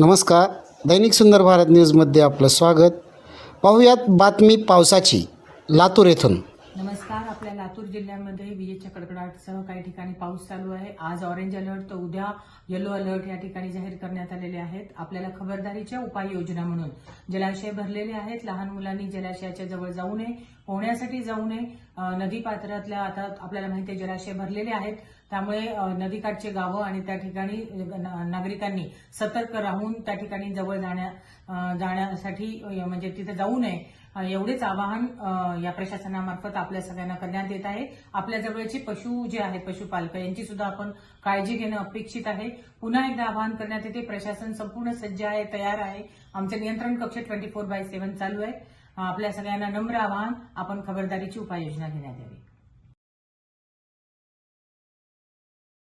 नमस्कार. दैनिक सुंदर भारत न्यूजमध्ये आपलं स्वागत. पाहुयात बातमी पावसाची. लातूर येथून. नमस्कार आपल्या लातूर जिल्ह्यामध्ये विजेच्या कडकडाटसह काही ठिकाणी पाऊस चालू आहे. आज ऑरेंज अलर्ट तर उद्या येलो अलर्ट या ठिकाणी जाहीर करण्यात आलेले आहेत. आपल्याला खबरदारीच्या उपाययोजना म्हणून. जलाशय भरलेले आहेत. लहान मुलांनी जलाशयाच्या जवळ जाऊ नये पोहण्यासाठी जाऊ नये. नदी पात्रातल्या आता आपल्याला माहिती आहे जलाशय भरलेले आहेत. त्यामुळे नदीकाठचे गावं आणि त्या ठिकाणी नागरिकांनी सतर्क राहून त्या ठिकाणी जवळ जाण्या जाण्यासाठी म्हणजे तिथे जाऊ नये. एवढेच आवाहन या प्रशासनामार्फत आपल्या सगळ्यांना करण्यात येत आहे. आपल्या जवळचे पशु जे आहेत पशुपालक यांची सुद्धा आपण काळजी घेणं अपेक्षित आहे. पुन्हा एकदा आवाहन करण्यात येते प्रशासन संपूर्ण सज्ज आहे तयार आहे. आमचे नियंत्रण कक्ष ट्वेंटी फोर बाय सेव्हन चालू आहे. आपल्या सगळ्यांना नम्र आवाहन आपण खबरदारीची उपाययोजना घेण्यात यावी.